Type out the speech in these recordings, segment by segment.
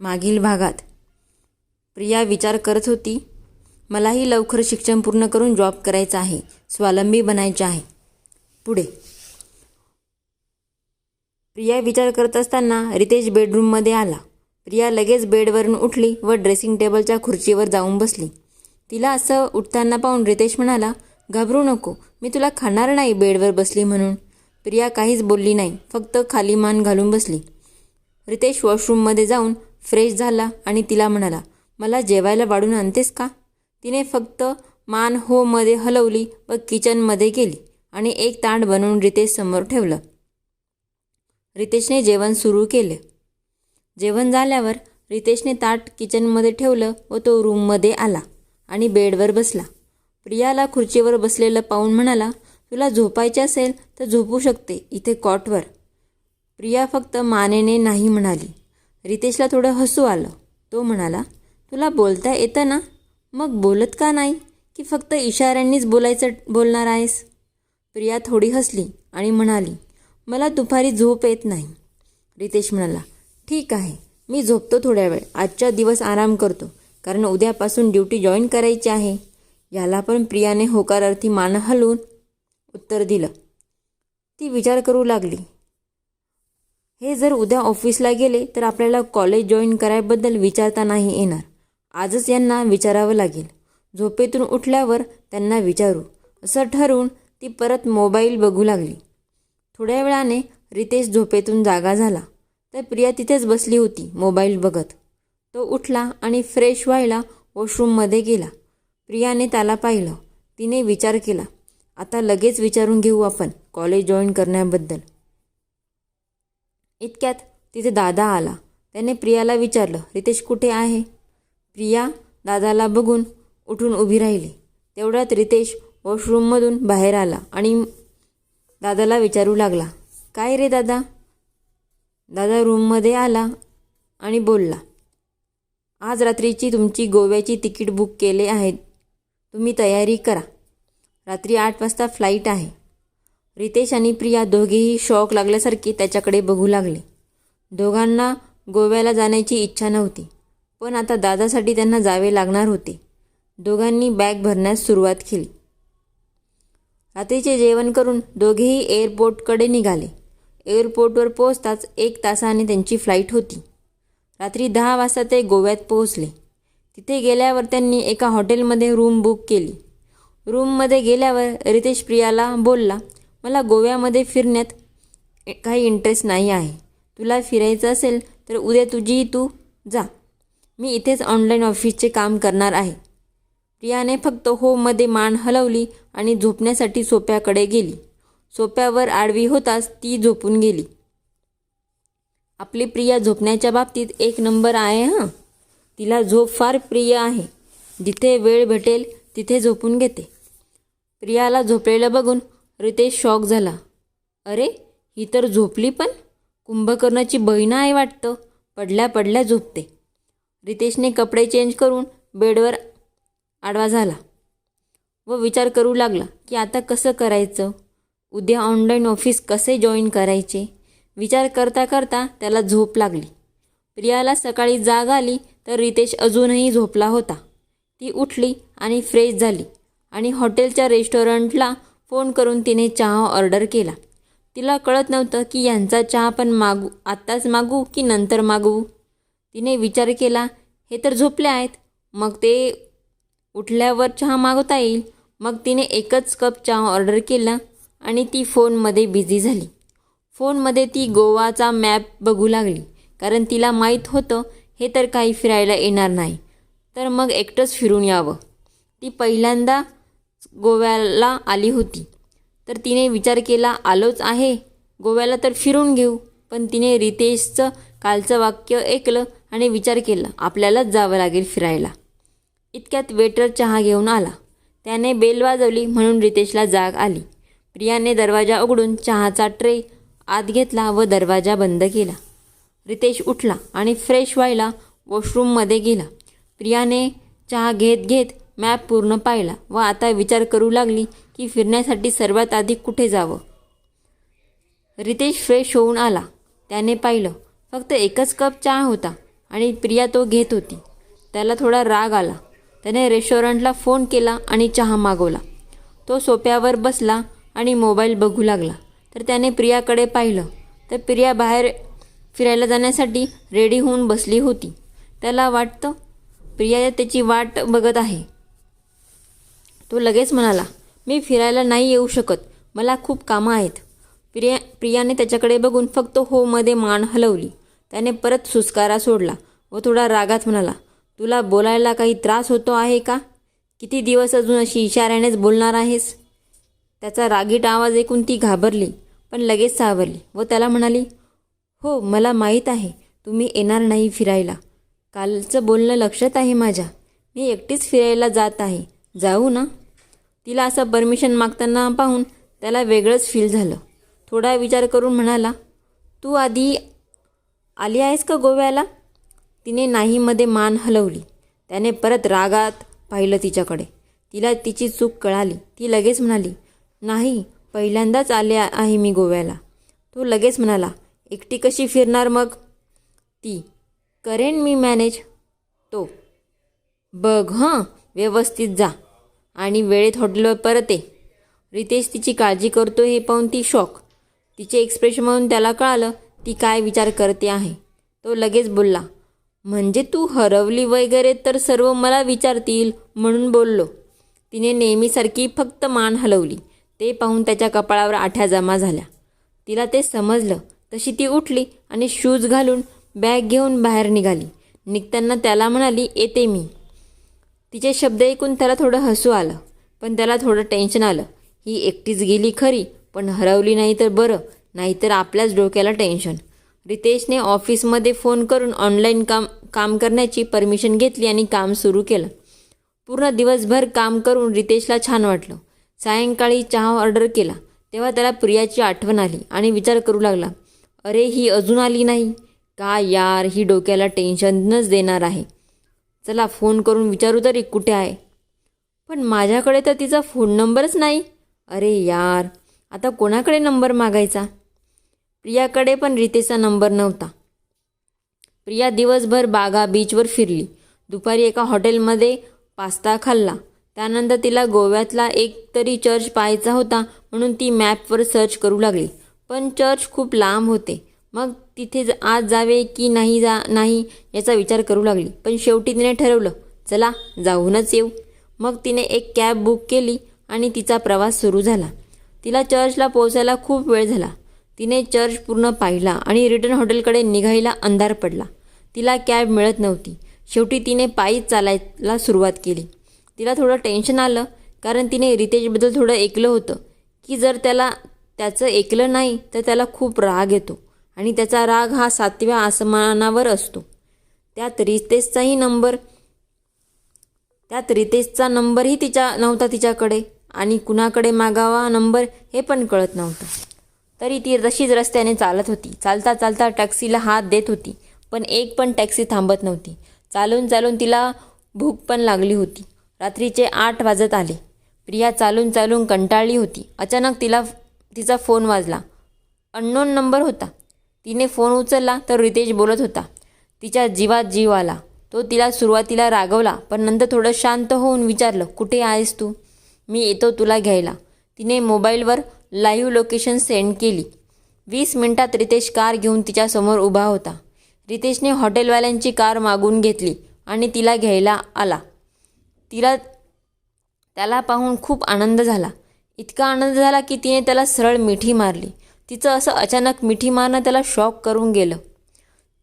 मागील भागात. प्रिया विचार करत होती मलाही लवकर शिक्षण पूर्ण करून जॉब करायचा आहे स्वावलंबी बनायचे आहे. पुढे. प्रिया विचार करत असताना रितेश बेडरूममध्ये आला. प्रिया लगेच बेडवरून उठली व ड्रेसिंग टेबलच्या खुर्चीवर जाऊन बसली. तिला असं उठताना पाहून रितेश म्हणाला घाबरू नको मी तुला खाणार नाही बेडवर बसली म्हणून. प्रिया काहीच बोलली नाही फक्त खाली मान घालून बसली. रितेश वॉशरूममध्ये जाऊन फ्रेश झाला आणि तिला म्हणाला मला जेवायला वाढून आणतेस का? तिने फक्त मान हो मध्ये हलवली व किचनमध्ये गेली आणि एक ताट बनवून रितेश समोर ठेवलं. रितेशने जेवण सुरू केले. जेवण झाल्यावर रितेशने ताट किचनमध्ये ठेवलं व तो रूममध्ये आला आणि बेडवर बसला. प्रियाला खुर्चीवर बसलेलं पाहून म्हणाला तुला झोपायचे असेल तर झोपू शकते इथे कॉटवर. प्रिया फक्त मानेने नाही म्हणाली. रितेशला थोडं हसू आलं. तो म्हणाला तुला बोलता येतं ना? मग बोलत का नाही? की फक्त इशाऱ्यांनीच बोलायचं बोलणार आहेस? प्रिया थोडी हसली आणि म्हणाली मला दुपारी झोप येत नाही. रितेश म्हणाला ठीक आहे मी झोपतो थोड्या वेळ. आजचा दिवस आराम करतो कारण उद्यापासून ड्युटी जॉईन करायची आहे. याला पण प्रियाने होकारार्थी मान हलवून उत्तर दिलं. ती विचार करू लागली. हे जर उद्या ऑफिसला गेले तर आपल्याला कॉलेज जॉईन करायबद्दल विचारता नाही येणार. आजच यांना विचारावं लागेल. झोपेतून उठल्यावर त्यांना विचारू. असं ठरवून ती परत मोबाईल बघू लागली. थोड्या वेळाने रितेश झोपेतून जागा झाला. तर प्रिया तिथेच बसली होती मोबाईल बघत. तो उठला आणि फ्रेश व्हायला वॉशरूममध्ये गेला. प्रियाने त्याला पाहिलं. तिने विचार केला. आता लगेच विचारून घेऊ आपण कॉलेज जॉईन करण्याबद्दल. इतक्यात तिथे दादा आला. त्याने प्रियाला विचारलं रितेश कुठे आहे? प्रिया दादाला बघून उठून उभी राहिली. तेवढ्यात रितेश वॉशरूममधून बाहेर आला आणि दादाला विचारू लागला काय रे दादा? दादा रूममध्ये आला आणि बोलला आज रात्रीची तुमची गोव्याची तिकीट बुक केले आहेत. तुम्ही तयारी करा. रात्री आठ वाजता फ्लाईट आहे. रितेश आणि प्रिया दोघेही शॉक लागल्यासारखे त्याच्याकडे बघू लागले. दोघांना गोव्याला जाण्याची इच्छा नव्हती पण आता दादासाठी त्यांना जावे लागणार होते. दोघांनी बॅग भरण्यास सुरुवात केली. रात्रीचे जेवण करून दोघेही एअरपोर्टकडे निघाले. एअरपोर्टवर पोहोचताच एक तासाने त्यांची फ्लाईट होती. रात्री दहा वाजता ते गोव्यात पोहोचले. तिथे गेल्यावर त्यांनी एका हॉटेलमध्ये रूम बुक केली. रूममध्ये गेल्यावर रितेश प्रियाला बोलला मला गोव्यामध्ये फिरण्यात काही इंटरेस्ट नाही आहे. तुला फिरायचं असेल तर उद्या तुझी तू जा. मी इथेच ऑनलाईन ऑफिसचे काम करणार आहे. प्रियाने फक्त होमध्ये मान हलवली आणि झोपण्यासाठी सोप्याकडे गेली. सोप्यावर आडवी होताच ती झोपून गेली. आपली प्रिया झोपण्याच्या बाबतीत एक नंबर आहे हां? तिला झोप फार प्रिय आहे. जिथे वेळ भेटेल तिथे झोपून घेते. प्रियाला झोपलेलं बघून रितेश शॉक झाला. अरे ही तर झोपली पण? कुंभकर्णाची बहीण आहे वाटतं. पडल्या पडल्या झोपते. रितेशने कपडे चेंज करून बेडवर आडवा झाला. व विचार करू लागला की आता कसं करायचं? उद्या ऑनलाईन ऑफिस कसे जॉईन करायचे? विचार करता करता त्याला झोप लागली. प्रियाला सकाळी जाग आली तर रितेश अजूनही झोपला होता. ती उठली आणि फ्रेश झाली आणि हॉटेलच्या रेस्टॉरंटला फोन करून तिने चहा ऑर्डर केला. तिला कळत नव्हतं की यांचा चहा पण मागू आत्ताच मागू की नंतर मागवू तिने विचार केला हे तर झोपले आहेत. मग ते उठल्यावर चहा मागवता येईल. मग तिने एकच कप चहा ऑर्डर केला आणि ती फोनमध्ये बिझी झाली. फोनमध्ये ती गोवाचा मॅप बघू लागली कारण तिला माहीत होतं हे तर काही फिरायला येणार नाही. तर मग एकटंच फिरून यावं. ती पहिल्यांदा गोव्याला आली होती. तर तिने विचार केला आलोच आहे. गोव्याला तर फिरून घेऊ. पण तिने रितेशचं कालचं वाक्य ऐकलं आणि विचार केला आपल्यालाच जावं लागेल फिरायला. इतक्यात वेटर चहा घेऊन आला. त्याने बेल वाजवली म्हणून रितेशला जाग आली. प्रियाने दरवाजा उघडून चहाचा ट्रे आत घेतला व दरवाजा बंद केला. रितेश उठला आणि फ्रेश व्हायला वॉशरूममध्ये गेला. प्रियाने चहा घेत घेत मॅप पूर्ण पाहिला व आता विचार करू लागली की फिरण्यासाठी सर्वात आधी कुठे जावं? रितेश फ्रेश होऊन आला. त्याने पाहिलं. फक्त एकच कप चहा होता आणि प्रिया तो घेत होती. त्याला थोडा राग आला. त्याने रेस्टॉरंटला फोन केला आणि चहा मागवला. तो सोप्यावर बसला आणि मोबाईल बघू लागला. तर त्याने प्रियाकडे पाहिलं. तर प्रिया बाहेर फिरायला जाण्यासाठी रेडी होऊन बसली होती. त्याला वाटतं प्रिया त्याची वाट बघत आहे. तो लगेच म्हणाला मी फिरायला नाही येऊ शकत. मला खूप कामं आहेत. प्रिया प्रियाने त्याच्याकडे बघून फक्त होमध्ये मान हलवली. त्याने परत सुस्कारा सोडला व थोडा रागात म्हणाला तुला बोलायला काही त्रास होतो आहे का? किती दिवस अजून अशी इशाऱ्यानेच बोलणार आहेस? त्याचा रागीट आवाज ऐकून ती घाबरली पण लगेच सावरली व त्याला म्हणाली हो मला माहीत आहे तुम्ही येणार नाही फिरायला. कालचं बोलणं लक्षात आहे माझ्या. मी एकटीच फिरायला जात आहे. जाऊ ना. तिला असं परमिशन मागताना पाहून त्याला वेगळंच फील झालं. थोडा विचार करून म्हणाला तू आधी आली आहेस का गोव्याला? तिने नाहीमध्ये मान हलवली. त्याने परत रागात पाहिलं तिच्याकडे. तिला तिची चूक कळाली. ती लगेच म्हणाली नाही पहिल्यांदाच आले आहे मी गोव्याला. तो लगेच म्हणाला एकटी कशी फिरणार मग? ती. करेन मी मॅनेज. तो. बघ हां व्यवस्थित जा. आणि वेळेत हॉटेलवर परत ये. रितेश तिची काळजी करतो हे पाहून ती शॉक तिचे एक्सप्रेशन म्हणून त्याला कळालं ती काय विचार करते आहे. तो लगेच बोलला म्हणजे तू हरवली वगैरे तर सर्व मला विचारतील म्हणून बोललो. तिने नेहमीसारखी फक्त मान हलवली. ते पाहून त्याच्या कपाळावर आठ्या जमा झाल्या. तिला ते समजलं. तशी ती उठली आणि शूज घालून बॅग घेऊन बाहेर निघाली. निघताना त्याला म्हणाली येते मी. तिचे शब्द ऐकून त्याला थोडं हसू आलं पण त्याला थोडं टेन्शन आलं. ही एकटीच गेली खरी पण हरवली नाही तर बरं नाहीतर आपल्याच डोक्याला टेन्शन. रितेशने ऑफिसमध्ये फोन करून ऑनलाईन काम काम करण्याची परमिशन घेतली आणि काम सुरू केलं. पूर्ण दिवसभर काम करून रितेशला छान वाटलं. सायंकाळी चहा ऑर्डर केला. तेव्हा त्याला प्रियाची आठवण आली आणि विचार करू लागला. अरे ही अजून आली नाही? का यार ही डोक्याला टेन्शनच देणार आहे? चला फोन करून विचारू तरी कुठे आहे. पण माझ्याकडे तर तिचा फोन नंबरच नाही. अरे यार आता कोणाकडे नंबर मागायचा? प्रियाकडे पण रितेचा नंबर नव्हता. प्रिया दिवसभर बागा बीचवर फिरली. दुपारी एका हॉटेलमध्ये पास्ता खाल्ला. त्यानंतर तिला गोव्यातला एक तरी चर्च पाहायचा होता म्हणून ती मॅपवर सर्च करू लागली. पण चर्च खूप लांब होते. मग तिथे आज जावे की नाही जा नाही याचा विचार करू लागली. पण शेवटी तिने ठरवलं चला जाऊनच येऊ. मग तिने एक कॅब बुक केली आणि तिचा प्रवास सुरू झाला. तिला चर्चला पोहोचायला खूप वेळ झाला. तिने चर्च पूर्ण पाहिला आणि रिटर्न हॉटेलकडे निघायला अंधार पडला. तिला कॅब मिळत नव्हती. शेवटी तिने पायीच चालायला सुरुवात केली. तिला थोडं टेन्शन आलं कारण तिने रितेशबद्दल थोडं ऐकलं होतं की जर त्याला त्याचं ऐकलं नाही तर त्याला खूप राग येतो. आणि त्याचा राग हा सातव्या आसमानावर असतो. त्यात रितेशचाही नंबर त्यात रितेशचा नंबरही तिच्या नव्हता तिच्याकडे आणि कुणाकडे मागावा नंबर हे पण कळत नव्हतं. तरी ती तशीच रस्त्याने चालत होती. चालता चालता टॅक्सीला हात देत होती पण एक पण टॅक्सी थांबत नव्हती. चालून चालून तिला भूक पण लागली होती. रात्रीचे आठ वाजत आले. प्रिया चालून चालून कंटाळली होती. अचानक तिला तिचा फोन वाजला. अननोन नंबर होता. तिने फोन उचलला तर रितेश बोलत होता. तिच्या जीवात जीव आला. तो तिला सुरुवातीला रागवला पण नंतर थोडं शांत होऊन विचारलं कुठे आहेस तू? मी येतो तुला घ्यायला. तिने मोबाईलवर लाईव्ह लोकेशन सेंड केली. वीस मिनिटात रितेश कार घेऊन तिच्यासमोर उभा होता. रितेशने हॉटेलवाल्यांची कार मागून घेतली आणि तिला घ्यायला आला. तिला त्याला पाहून खूप आनंद झाला. इतका आनंद झाला की तिने त्याला सरळ मिठी मारली. तिचं असं अचानक मिठी मारणं त्याला शॉक करून गेलं.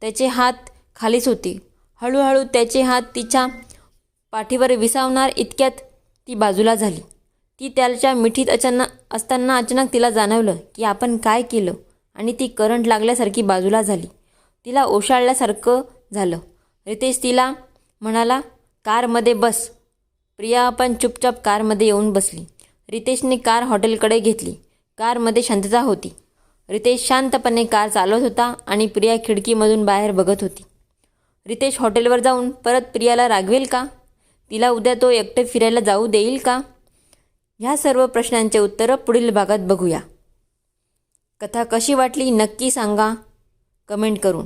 त्याचे हात खालीच होते. हळूहळू त्याचे हात तिच्या पाठीवर विसावणार इतक्यात ती बाजूला झाली. ती त्याच्या मिठीत अचानक असताना अचानक तिला जाणवलं की आपण काय केलं आणि ती करंट लागल्यासारखी बाजूला झाली. तिला ओशाळल्यासारखं झालं. रितेश तिला म्हणाला कारमध्ये बस. प्रिया पण चुपचाप कारमध्ये येऊन बसली. रितेशने कार हॉटेलकडे घेतली. कारमध्ये शांतता होती. रितेश शांतपणे कार चालवत होता आणि प्रिया खिडकीमधून बाहेर बघत होती. रितेश हॉटेलवर जाऊन परत प्रियाला रागवेल का? तिला उद्या तो एकटे फिरायला जाऊ देईल का? ह्या सर्व प्रश्नांचे उत्तरं पुढील भागात बघूया. कथा कशी वाटली नक्की सांगा. कमेंट करून.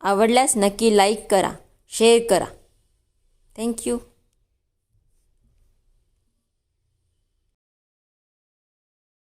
आवडल्यास नक्की लाईक करा शेअर करा. थँक्यू.